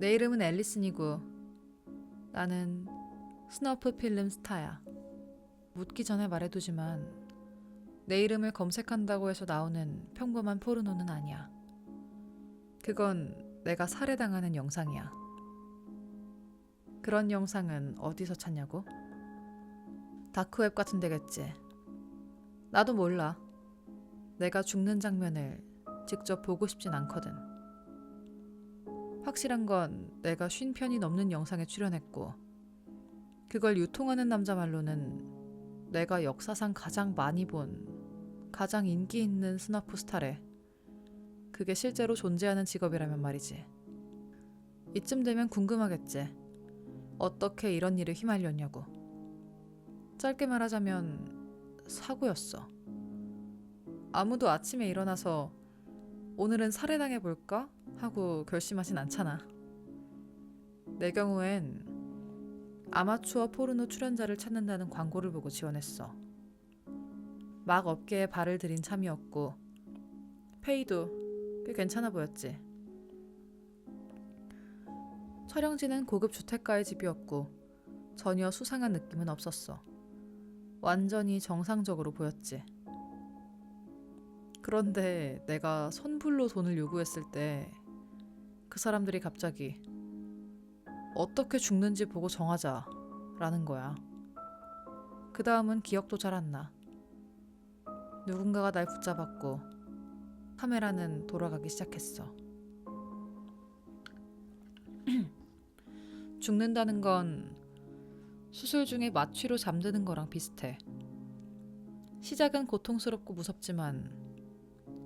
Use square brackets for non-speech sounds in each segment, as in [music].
내 이름은 앨리슨이고 나는 스너프 필름 스타야. 묻기 전에 말해두지만 내 이름을 검색한다고 해서 나오는 평범한 포르노는 아니야. 그건 내가 살해당하는 영상이야. 그런 영상은 어디서 찾냐고? 다크웹 같은 데겠지. 나도 몰라. 내가 죽는 장면을 직접 보고 싶진 않거든. 확실한 건 내가 쉰 편이 넘는 영상에 출연했고, 그걸 유통하는 남자 말로는 내가 역사상 가장 많이 본, 가장 인기 있는 스너프 스타래. 그게 실제로 존재하는 직업이라면 말이지. 이쯤 되면 궁금하겠지. 어떻게 이런 일에 휘말렸냐고. 짧게 말하자면 사고였어. 아무도 아침에 일어나서 오늘은 살해당해 볼까 하고 결심하진 않잖아. 내 경우엔 아마추어 포르노 출연자를 찾는다는 광고를 보고 지원했어. 막 업계에 발을 들인 참이었고 페이도 꽤 괜찮아 보였지. 촬영지는 고급 주택가의 집이었고 전혀 수상한 느낌은 없었어. 완전히 정상적으로 보였지. 그런데 내가 선불로 돈을 요구했을 때 그 사람들이 갑자기 어떻게 죽는지 보고 정하자 라는 거야. 그 다음은 기억도 잘 안 나. 누군가가 날 붙잡았고 카메라는 돌아가기 시작했어. [clears throat] 죽는다는 건 수술 중에 마취로 잠드는 거랑 비슷해. 시작은 고통스럽고 무섭지만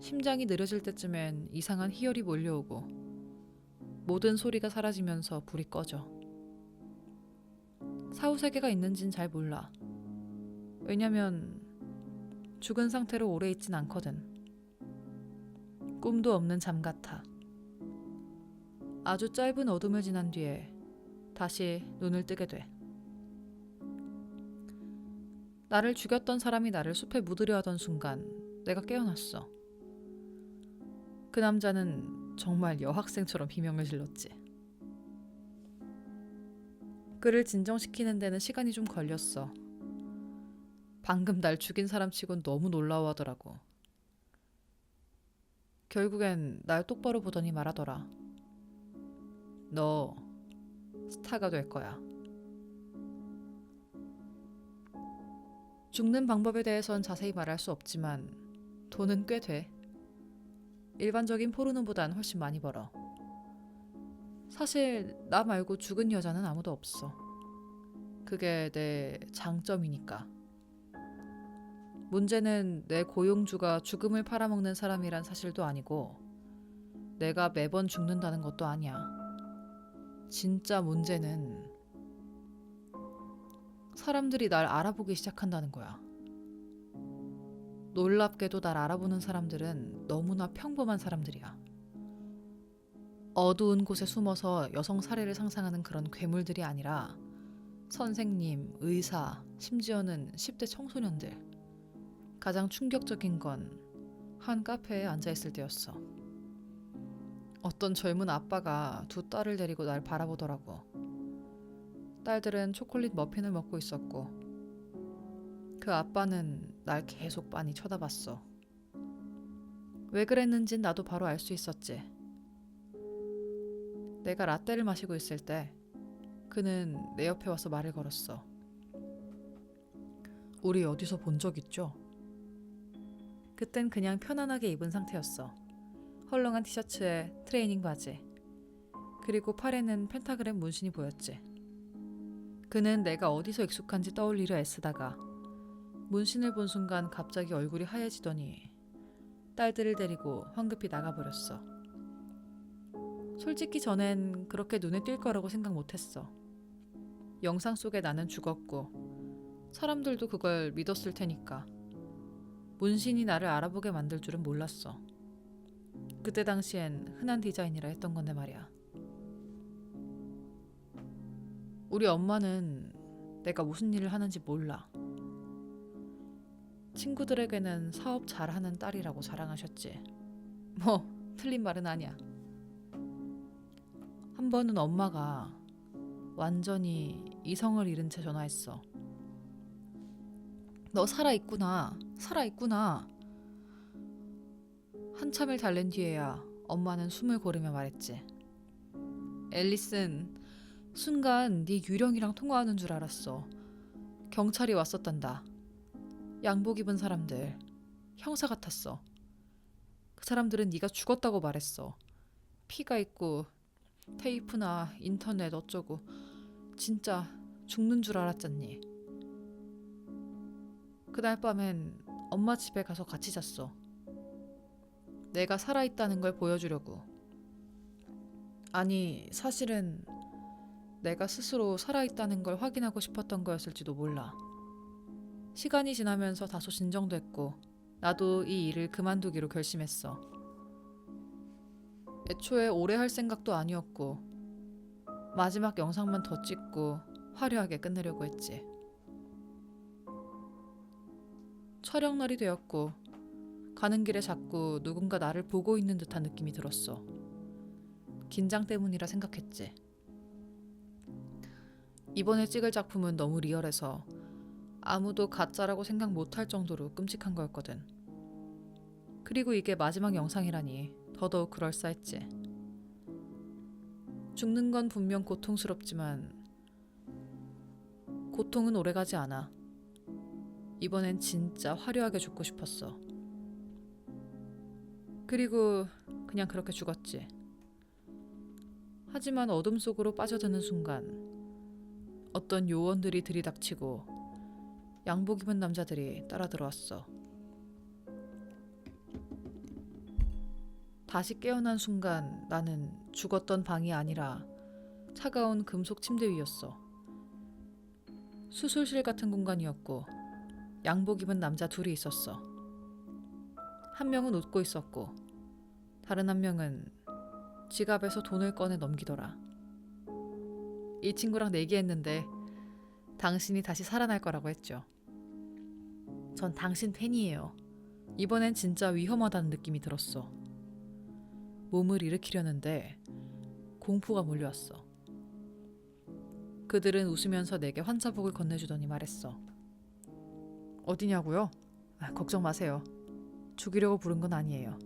심장이 느려질 때쯤엔 이상한 희열이 몰려오고 모든 소리가 사라지면서 불이 꺼져. 사후 세계가 있는진 잘 몰라. 왜냐면 죽은 상태로 오래 있진 않거든. 꿈도 없는 잠 같아. 아주 짧은 어둠을 지난 뒤에 다시 눈을 뜨게 돼. 나를 죽였던 사람이 나를 숲에 묻으려 하던 순간 내가 깨어났어. 그 남자는 정말 여학생처럼 비명을 질렀지. 그를 진정시키는 데는 시간이 좀 걸렸어. 방금 날 죽인 사람 치곤 너무 놀라워하더라고. 결국엔 날 똑바로 보더니 말하더라. 너 스타가 될 거야. 죽는 방법에 대해선 자세히 말할 수 없지만 돈은 꽤 돼. 일반적인 포르노보단 훨씬 많이 벌어. 사실 나 말고 죽은 여자는 아무도 없어. 그게 내 장점이니까. 문제는 내 고용주가 죽음을 팔아먹는 사람이란 사실도 아니고 내가 매번 죽는다는 것도 아니야. 진짜 문제는 사람들이 날 알아보기 시작한다는 거야. 놀랍게도 날 알아보는 사람들은 너무나 평범한 사람들이야. 어두운 곳에 숨어서 여성 살해를 상상하는 그런 괴물들이 아니라 선생님, 의사, 심지어는 10대 청소년들. 가장 충격적인 건 한 카페에 앉아 있을 때였어. 어떤 젊은 아빠가 두 딸을 데리고 날 바라보더라고. 딸들은 초콜릿 머핀을 먹고 있었고 그 아빠는 날 계속 빤히 쳐다봤어. 왜 그랬는진 나도 바로 알 수 있었지. 내가 라떼를 마시고 있을 때 그는 내 옆에 와서 말을 걸었어. 우리 어디서 본 적 있죠? 그땐 그냥 편안하게 입은 상태였어. 헐렁한 티셔츠에 트레이닝 바지. 그리고 팔에는 펜타그램 문신이 보였지. 그는 내가 어디서 익숙한지 떠올리려 애쓰다가 문신을 본 순간 갑자기 얼굴이 하얘지더니 딸들을 데리고 황급히 나가버렸어. 솔직히 전엔 그렇게 눈에 띌 거라고 생각 못했어. 영상 속에 나는 죽었고 사람들도 그걸 믿었을 테니까. 문신이 나를 알아보게 만들 줄은 몰랐어. 그때 당시엔 흔한 디자인이라 했던 건데 말이야. 우리 엄마는 내가 무슨 일을 하는지 몰라. 친구들에게는 사업 잘하는 딸이라고 자랑하셨지. 뭐 틀린 말은 아니야. 한 번은 엄마가 완전히 이성을 잃은 채 전화했어. 너 살아있구나. 살아있구나. 한참을 달랜 뒤에야 엄마는 숨을 고르며 말했지. 앨리슨, 순간 네 유령이랑 통화하는 줄 알았어. 경찰이 왔었단다. 양복 입은 사람들. 형사 같았어. 그 사람들은 네가 죽었다고 말했어. 피가 있고 테이프나 인터넷 어쩌고 진짜 죽는 줄 알았잖니. 그날 밤엔 엄마 집에 가서 같이 잤어. 내가 살아있다는 걸 보여주려고. 아니, 사실은 내가 스스로 살아있다는 걸 확인하고 싶었던 거였을지도 몰라. 시간이 지나면서 다소 진정됐고, 나도 이 일을 그만두기로 결심했어. 애초에 오래 할 생각도 아니었고, 마지막 영상만 더 찍고 화려하게 끝내려고 했지. 촬영 날이 되었고, 가는 길에 자꾸 누군가 나를 보고 있는 듯한 느낌이 들었어. 긴장 때문이라 생각했지. 이번에 찍을 작품은 너무 리얼해서 아무도 가짜라고 생각 못할 정도로 끔찍한 거였거든. 그리고 이게 마지막 영상이라니 더더욱 그럴싸했지. 죽는 건 분명 고통스럽지만 고통은 오래가지 않아. 이번엔 진짜 화려하게 죽고 싶었어. 그리고 그냥 그렇게 죽었지. 하지만 어둠 속으로 빠져드는 순간 어떤 요원들이 들이닥치고 양복 입은 남자들이 따라 들어왔어. 다시 깨어난 순간 나는 죽었던 방이 아니라 차가운 금속 침대 위였어. 수술실 같은 공간이었고 양복 입은 남자 둘이 있었어. 한 명은 웃고 있었고 다른 한 명은 지갑에서 돈을 꺼내 넘기더라. 이 친구랑 내기했는데 당신이 다시 살아날 거라고 했죠. 전 당신 팬이에요. 이번엔 진짜 위험하다는 느낌이 들었어. 몸을 일으키려는데 공포가 몰려왔어. 그들은 웃으면서 내게 환자복을 건네주더니 말했어. 어디냐고요? 아, 걱정 마세요. 죽이려고 부른 건 아니에요.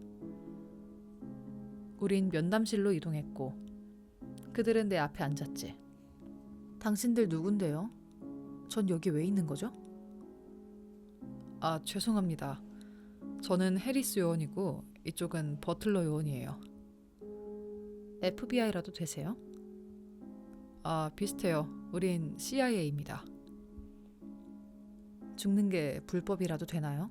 우린 면담실로 이동했고 그들은 내 앞에 앉았지. 당신들 누군데요? 전 여기 왜 있는 거죠? 아, 죄송합니다. 저는 해리스 요원이고 이쪽은 버틀러 요원이에요. FBI라도 되세요? 아, 비슷해요. 우린 CIA입니다. 죽는 게 불법이라도 되나요?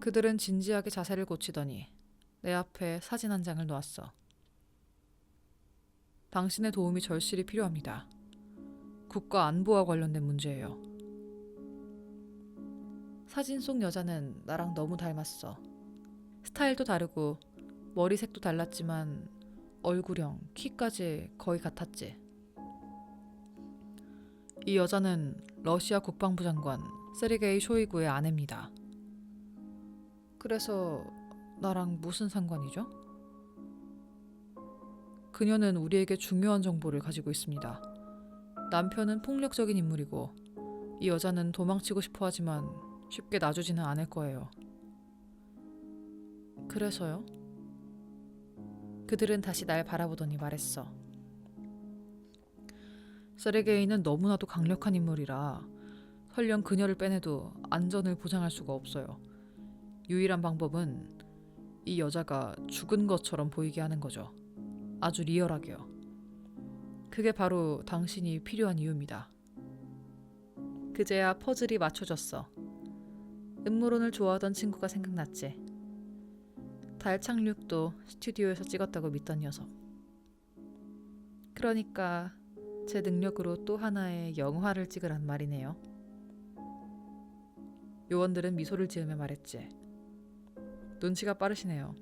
그들은 진지하게 자세를 고치더니 내 앞에 사진 한 장을 놓았어. 당신의 도움이 절실히 필요합니다. 국가 안보와 관련된 문제예요. 사진 속 여자는 나랑 너무 닮았어. 스타일도 다르고 머리색도 달랐지만 얼굴형, 키까지 거의 같았지. 이 여자는 러시아 국방부 장관 세르게이 쇼이구의 아내입니다. 그래서 나랑 무슨 상관이죠? 그녀는 우리에게 중요한 정보를 가지고 있습니다. 남편은 폭력적인 인물이고 이 여자는 도망치고 싶어 하지만 쉽게 놔주지는 않을 거예요. 그래서요? 그들은 다시 날 바라보더니 말했어. 세르게이는 너무나도 강력한 인물이라 설령 그녀를 빼내도 안전을 보장할 수가 없어요. 유일한 방법은 이 여자가 죽은 것처럼 보이게 하는 거죠. 아주 리얼하게요. 그게 바로 당신이 필요한 이유입니다. 그제야 퍼즐이 맞춰졌어. 음모론을 좋아하던 친구가 생각났지. 달 착륙도 스튜디오에서 찍었다고 믿던 녀석. 그러니까 제 능력으로 또 하나의 영화를 찍으란 말이네요. 요원들은 미소를 지으며 말했지. 눈치가 빠르시네요.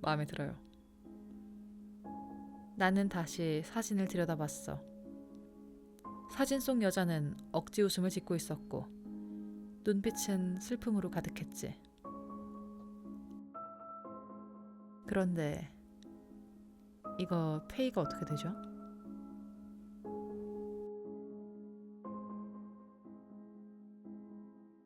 마음에 들어요. 나는 다시 사진을 들여다봤어. 사진 속 여자는 억지 웃음을 짓고 있었고 눈빛은 슬픔으로 가득했지. 그런데 이거 페이가 어떻게 되죠?